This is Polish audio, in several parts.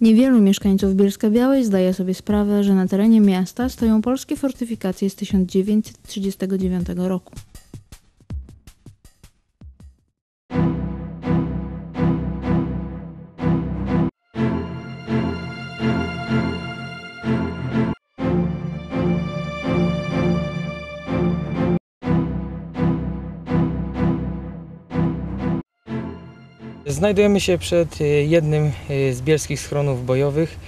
Niewielu mieszkańców Bielska Białej zdaje sobie sprawę, że na terenie miasta stoją polskie fortyfikacje z 1939 roku. Znajdujemy się przed e, jednym e, z bielskich schronów bojowych.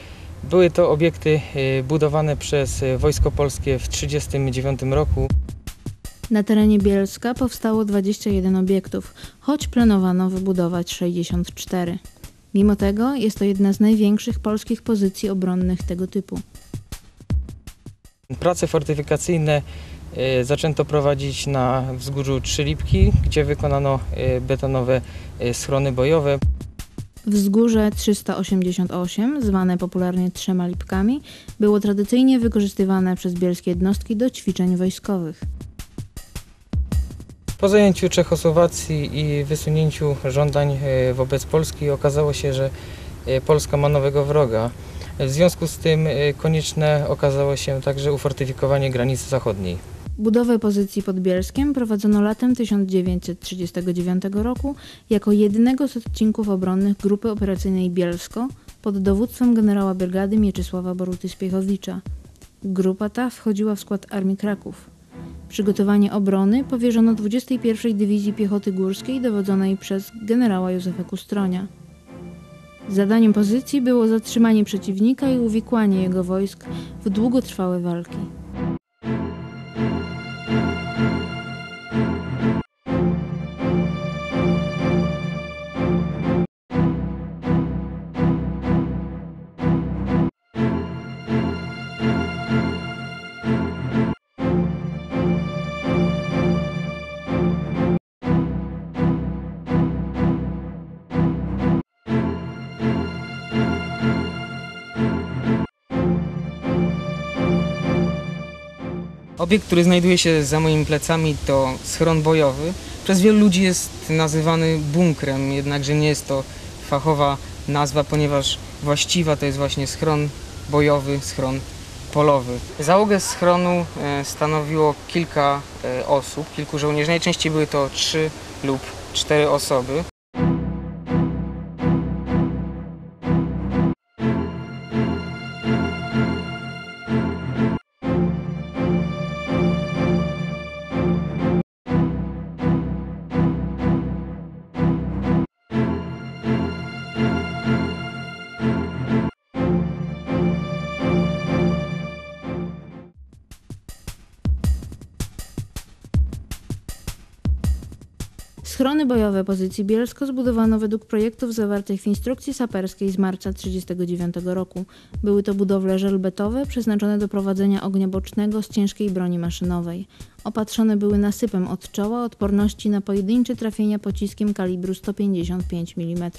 Były to obiekty e, budowane przez Wojsko Polskie w 1939 roku. Na terenie Bielska powstało 21 obiektów, choć planowano wybudować 64. Mimo tego jest to jedna z największych polskich pozycji obronnych tego typu. Prace fortyfikacyjne zaczęto prowadzić na wzgórzu Trzylipki, gdzie wykonano e, betonowe e, schrony bojowe. Wzgórze 388, zwane popularnie Trzema Lipkami, było tradycyjnie wykorzystywane przez bielskie jednostki do ćwiczeń wojskowych. Po zajęciu Czechosłowacji i wysunięciu żądań wobec Polski okazało się, że Polska ma nowego wroga. W związku z tym konieczne okazało się także ufortyfikowanie granicy zachodniej. Budowę pozycji pod Bielskiem prowadzono latem 1939 roku jako jednego z odcinków obronnych Grupy Operacyjnej Bielsko pod dowództwem generała brygady Mieczysława Boruty-Spiechowicza. Grupa ta wchodziła w skład Armii Kraków. Przygotowanie obrony powierzono 21 Dywizji Piechoty Górskiej dowodzonej przez generała Józefa Kustronia. Zadaniem pozycji było zatrzymanie przeciwnika i uwikłanie jego wojsk w długotrwałe walki. Obiekt, który znajduje się za moimi plecami to schron bojowy. Przez wielu ludzi jest nazywany bunkrem, jednakże nie jest to fachowa nazwa, ponieważ właściwa to jest właśnie schron bojowy, schron polowy. Załogę schronu e, stanowiło kilka e, osób, kilku żołnierzy. Najczęściej były to trzy lub cztery osoby. Schrony bojowe pozycji Bielsko zbudowano według projektów zawartych w instrukcji saperskiej z marca 1939 roku. Były to budowle żelbetowe przeznaczone do prowadzenia ognia bocznego z ciężkiej broni maszynowej. Opatrzone były nasypem od czoła odporności na pojedyncze trafienia pociskiem kalibru 155 mm.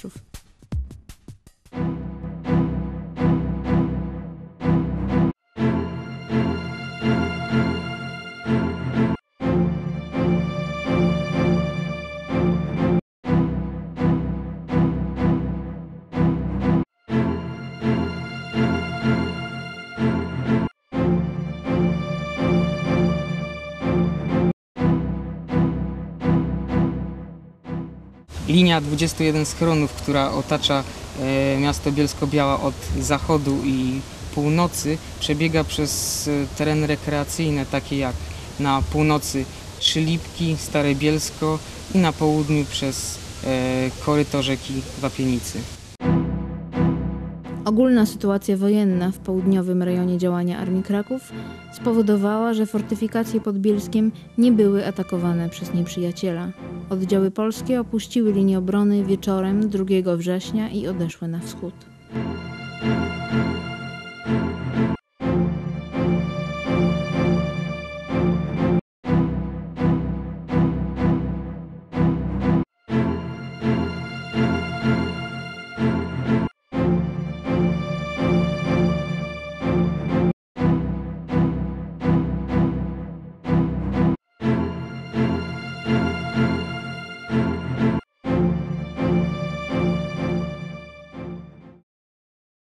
Linia 21 schronów, która otacza e, miasto Bielsko-Biała od zachodu i północy, przebiega przez e, tereny rekreacyjne, takie jak na północy Trzylipki, Stare Bielsko i na południu przez e, koryto rzeki Wapienicy. Ogólna sytuacja wojenna w południowym rejonie działania Armii Kraków spowodowała, że fortyfikacje pod Bielskiem nie były atakowane przez nieprzyjaciela. Oddziały polskie opuściły linię obrony wieczorem 2 września i odeszły na wschód.